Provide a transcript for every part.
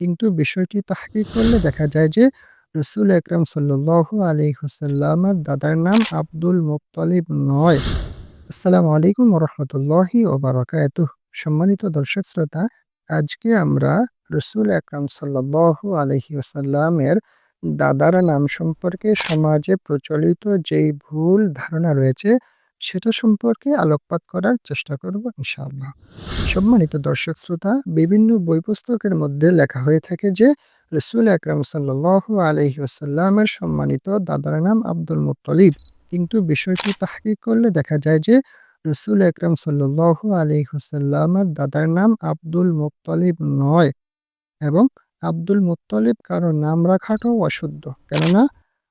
কিন্তু বিষয়টি তাহকিক করলে দেখা যায় যে রসুল আকরাম সাল্লাল্লাহু আলাইহি ওয়াসাল্লামের দাদার নাম আব্দুল মুত্তালিব নয়। আসসালামু আলাইকুম রাহমাতুল্লাহি ওয়া বারাকাতুহু। সম্মানিত দর্শক শ্রোতা, আজকে আমরা রসুল আকরাম সাল্লাল্লাহু আলাইহি ওয়াসাল্লামের দাদার নাম সম্পর্কে সমাজে প্রচলিত যেই ভুল ধারণা রয়েছে সেটা সম্পর্কে আলোকপাত করার চেষ্টা করব ইনশাআল্লাহ। সম্মানিত দর্শক শ্রোতা, বিভিন্ন বই পুস্তকের মধ্যে লেখা হয়ে থাকে যে রসুল আকরাম সাল্লাল্লাহু আলাইহি ওয়াসাল্লামের সম্মানিত দাদার নাম আব্দুল মুত্তালিব। কিন্তু বিষয়টি তাহকিক করলে দেখা যায় যে রসুল আকরাম সাল্লাল্লাহু আলাইহি ওয়াসাল্লামের দাদার নাম আব্দুল মুত্তালিব নয় এবং আব্দুল মুত্তালিব কারও নাম রাখাটাও অশুদ্ধ। কেননা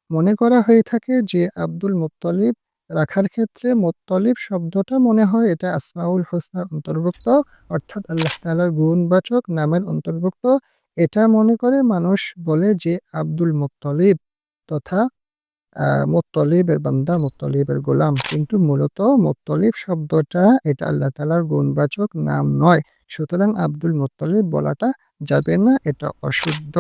মনে করা হয়ে থাকে যে আব্দুল মুত্তালিব রাখার ক্ষেত্রে মুত্তালিব শব্দটা মনে হয় এটা আসমাউল হোসনার অন্তর্ভুক্ত, অর্থাৎ আল্লাহ তালার গুণবাচক নামের অন্তর্ভুক্ত। এটা মনে করে মানুষ বলে যে আব্দুল মুত্তালিব তথা মুত্তালিবের বান্দা, মুত্তালিবের গোলাম। কিন্তু মূলত মুত্তালিব শব্দটা এটা আল্লাহ তালার গুণবাচক নাম নয়। সুতরাং আব্দুল মুত্তালিব বলাটা যাবে না, এটা অশুদ্ধ।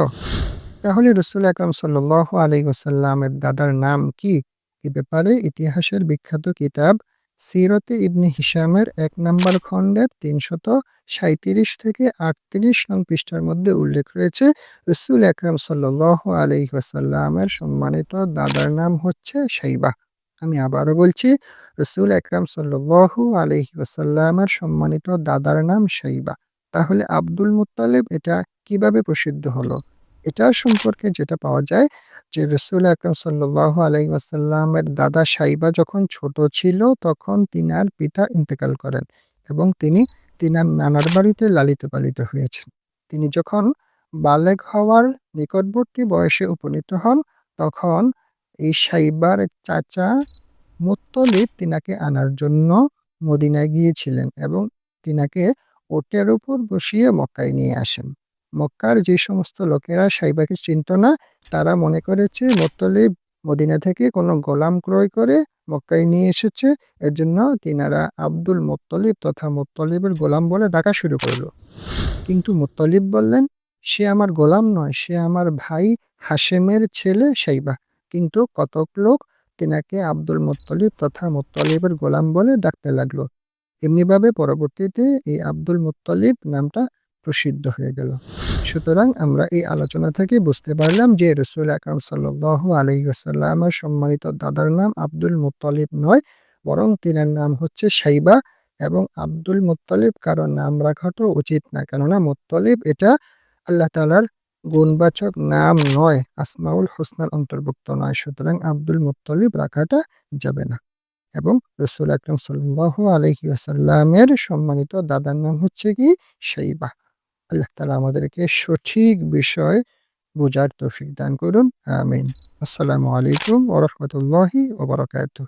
তাহলে রসুল আকরাম সাল্লাল্লাহু আলাইহি ওয়াসাল্লামের দাদার নাম কি? এ ব্যাপারে ইতিহাসের বিখ্যাত কিতাব সিরতে ইবনে হিসামের এক নম্বর খণ্ডের তিনশত সাঁত্রিশ থেকে আটত্রিশ নং পৃষ্ঠার মধ্যে উল্লেখ রয়েছে। রসুল আকরাম সাল্লাহ আলহি ওয়াসাল্লামের সম্মানিত দাদার নাম হচ্ছে সাইবা আমি আবারও বলছি, রসুল আকরাম সাল্লু আলহি ওয়াসাল্লামের সম্মানিত দাদার নাম সাইবা তাহলে আব্দুল মুতালেব এটা কীভাবে প্রসিদ্ধ হলো? এটার সম্পর্কে যেটা পাওয়া যায় যে রসুল আকরম সাল্লাহ আলাই আসাল্লামের দাদা সাইবা যখন ছোট ছিল, তখন তিনার পিতা ইন্তেকাল করেন এবং তিনি তিনার নানার বাড়িতে লালিত পালিত হয়েছেন। তিনি যখন বালেক হওয়ার নিকটবর্তী বয়সে উপনীত হন, তখন এই সাইবার চাচা মুত্তলিব তিনাকে আনার জন্য মদিনায় গিয়েছিলেন এবং তিনাকে ওটের উপর বসিয়ে মক্কায় নিয়ে আসেন। মক্কার যে সমস্ত লোকেরা সাইবাকে চিনত না, তারা মনে করেছে মোত্তলিব মদিনা থেকে কোনো গোলাম ক্রয় করে মক্কায় নিয়ে এসেছে। এর জন্য তিনারা আব্দুল মোত্তলিব তথা মোত্তলিবের গোলাম বলে ডাকা শুরু করল। কিন্তু মোত্তলিব বললেন, সে আমার গোলাম নয়, সে আমার ভাই হাশেমের ছেলে সাইবা। কিন্তু কতক লোক তিনাকে আব্দুল মোত্তলিব তথা মোত্তলিবের গোলাম বলে ডাকতে লাগল। এমনিভাবে পরবর্তীতে এই আব্দুল মোত্তলিব নামটা প্রসিদ্ধ হয়ে গেল। সুতরাং আমরা এই আলোচনা থেকে বুঝতে পারলাম যে রসুল আকরম সাল্লাহ আলহিসাল্লামের সম্মানিত দাদার নাম আব্দুল মুতালিব নয়, বরং তিনার নাম হচ্ছে সাইবা এবং আব্দুল মুতালিব কারও নাম রাখাটা উচিত না। কেননা মুতালিব এটা আল্লাহ তালার গুণবাচক নাম নয়, আসমাউল হোসনার অন্তর্ভুক্ত নয়, সুতরাং আব্দুল মুতালিব রাখাটা যাবে না। এবং রসুল আকরম সাল্লাহ আলহি আসাল্লামের সম্মানিত দাদার নাম হচ্ছে কি? সাইবা আল্লাহ তালা আমাদেরকে সঠিক বিষয় বোঝার তৌফিক দান করুন আমিন। আসসালামু আলাইকুম ওরহমতুল্লাহি ওবরাকাতুহ